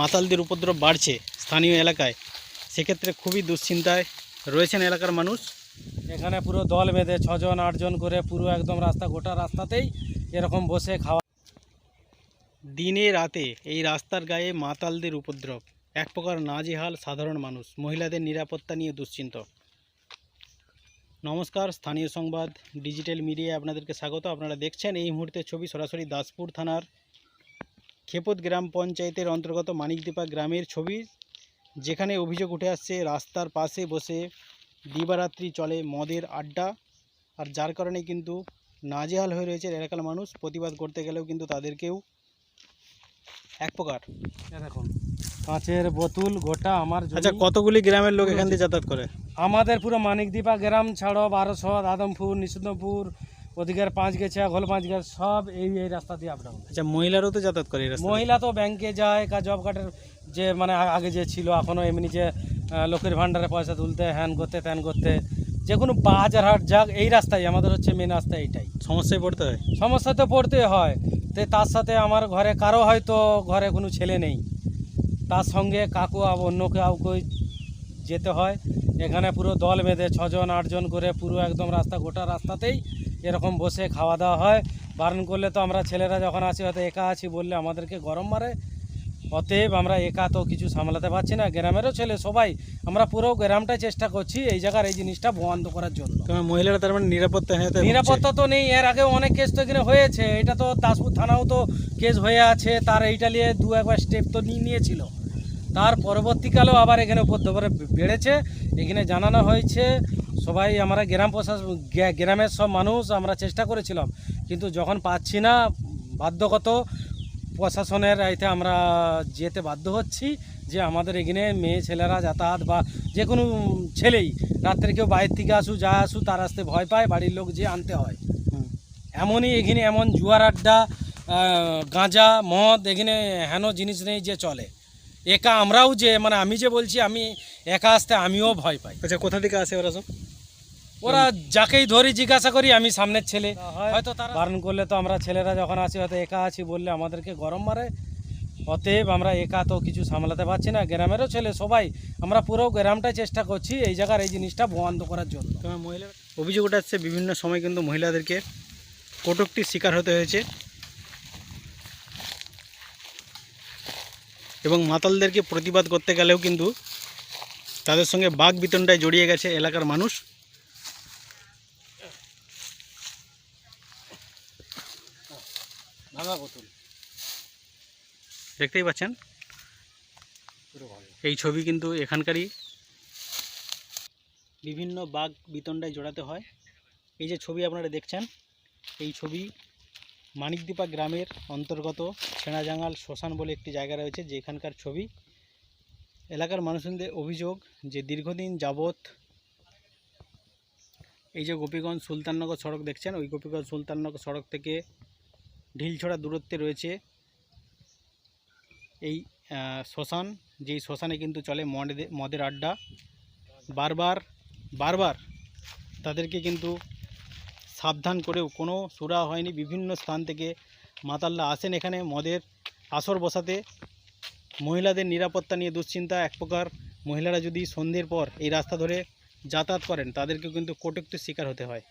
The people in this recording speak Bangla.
মাতালদের উপদ্রব বাড়ছে স্থানীয় এলাকায়। সেক্ষেত্রে খুবই দুশ্চিন্তায় রয়েছেন এলাকার মানুষ। এখানে পুরো দল বেঁধে ছজন আটজন করে পুরো একদম রাস্তা গোটা রাস্তাতেই এরকম বসে খাওয়া। দিনে রাতে এই রাস্তার গায়ে মাতালদের উপদ্রব। এক প্রকার নাজেহাল সাধারণ মানুষ। মহিলাদের নিরাপত্তা নিয়ে দুশ্চিন্ত। নমস্কার স্থানীয় সংবাদ ডিজিটাল মিডিয়ায় আপনাদেরকে স্বাগত। আপনারা দেখছেন এই মুহূর্তে ছবি সরাসরি দাসপুর থানার খেপত গ্রাম পঞ্চায়েতের অন্তর্গত মানিকদীপা গ্রামের ছবি যেখানে অভিযোগ উঠে আসছে রাস্তার পাশে বসে দিবারাত্রি চলে মদের আড্ডা। আর যার কারণে কিন্তু নাজেহাল হয়ে রয়েছে এলাকার মানুষ প্রতিবাদ করতে গেলেও কিন্তু তাদেরকেও এক প্রকার। দেখুন। কাঁচের বোতল গোটা আমার। আচ্ছা কতগুলি গ্রামের লোক এখান দিয়ে যাতায়াত করে? আমাদের পুরো মানিকদীপা গ্রাম ছাড়ো বারোশো আদমপুর নিষুদ্ধপুর ওদিকের পাঁচ গেছে ঘোল পাঁচ গেছে সব এই এই রাস্তা দিয়ে আপডাউন আচ্ছা মহিলারও তো যাতায়াত করে এই? মহিলা তো ব্যাংকে যায় কা জব কার্ডের যে মানে আগে যে ছিল এখনও এমনি যে লোকের ভান্ডারে পয়সা তুলতে হ্যান করতে ত্যান করতে যে কোনো বাজার হাট যাক এই রাস্তায় আমাদের হচ্ছে মেন রাস্তা এইটাই। সমস্যায় পড়তে হয়? সমস্যা তো পড়তে হয়। তো তার সাথে আমার ঘরে কারও হয়তো ঘরে কোনো ছেলে নেই। তার সঙ্গে কাকু অন্য কাউকে যেতে হয়। এখানে পুরো দল বেঁধে ছজন আটজন করে পুরো একদম রাস্তা গোটা রাস্তাতেই এরকম বসে খাওয়া দাওয়া হয়। বারণ করলে তো আমরা ছেলেরা যখন আসি হয়তো একা আছি বললে আমাদেরকে গরম মারে। অতএব আমরা একা তো কিছু সামলাতে পারছি না। গ্রামেরও ছেলে সবাই আমরা পুরো গ্রামটাই চেষ্টা করছি এই জায়গার এই জিনিসটা বন্ধ করার জন্য। মহিলারা তার মানে নিরাপত্তা হ্যাঁ নিরাপত্তা তো নেই এর আগেও অনেক কেস তো এখানে হয়েছে। এটা তো দাসপুর থানাও তো কেস হয়ে আছে তার এইটা নিয়ে দু একবার স্টেপ তো নিয়ে নিয়েছিল। তার পরবর্তীকালেও আবার এখানে উপদ্রবরে বেড়েছে। এখানে জানানো হয়েছে সবাই আমরা গ্রাম প্রশাসন গ্রামের সব মানুষ আমরা চেষ্টা করেছিলাম। কিন্তু যখন পাচ্ছি না বাধ্যগত প্রশাসনের আইতে আমরা যেতে বাধ্য হচ্ছি যে আমাদের এখানে মেয়ে ছেলেরা যাতায়াত বা যে কোনো ছেলেই রাত্রে কেউ বাইরে থেকে আসু যা আসু তার আসতে ভয় পায় বাড়ির লোক যে আনতে হয়। এমনই এখানে এমন জুয়ার আড্ডা গাঁজা মদ এখানে হেন জিনিস নেই যে চলে। একা আমরাও যে মানে আমি যে বলছি আমি একা আসতে আমিও ভয় পাই। আচ্ছা কোথা থেকে আসে ওরা সব? ওরা যাকেই ধরি জিজ্ঞাসা করি আমি সামনের ছেলে। হয়তো তারা বারণ করলে তো আমরা ছেলেরা যখন আসি হয়তো একা আছি বললে আমাদেরকে গরম মারে। অতএব আমরা একা তো কিছু সামলাতে পারছি না। গ্রামেরও ছেলে সবাই। আমরা পুরো গ্রামটাই চেষ্টা করছি এই জায়গার এই জিনিসটা বন্ধ করার জন্য। তোমার মহিলা অভিযোগ উঠে আসছে বিভিন্ন সময় কিন্তু মহিলাদেরকে কটুক্তির শিকার হতে হয়েছে। এবং মাতালদেরকে প্রতিবাদ করতে গেলেও কিন্তু তাদের সঙ্গে বাঘ বিতণ্ডায় জড়িয়ে গেছে এলাকার মানুষ। ভাঙা বোতল। দেখতেই পাচ্ছেন? এই ছবি কিন্তু এখানকারই। বিভিন্ন বাঘ বিতণ্ডায় জড়াতে হয়। এই যে ছবি আপনারা দেখছেন এই ছবি মানিকদীপা গ্রামের অন্তর্গত ছেঁড়াজাঙ্গাল শ্মশান বলে একটি জায়গা রয়েছে যেখানকার ছবি। এলাকার মানুষদের অভিযোগ যে দীর্ঘদিন যাবৎ এই যে গোপীগঞ্জ সুলতাননগর সড়ক দেখছেন ওই গোপীগঞ্জ সুলতাননগর সড়ক থেকে ঢিলছড়া দূরত্বে রয়েছে এই শ্মশান, যেই শ্মশানে কিন্তু চলে মদে মদের আড্ডা। বারবার বারবার তাদেরকে কিন্তু সাবধান করেও কোনো সুরা হয়নি। বিভিন্ন স্থান থেকে মাতাল্লা আসেন এখানে মদের আসর বসাতে। মহিলাদের নিরাপত্তা নিয়ে দুশ্চিন্তা এক প্রকার। মহিলারা যদি সন্ধ্যের পর এই রাস্তা ধরে যাতায়াত করেন তাদেরকে কিন্তু কটুক্তির শিকার হতে হয়।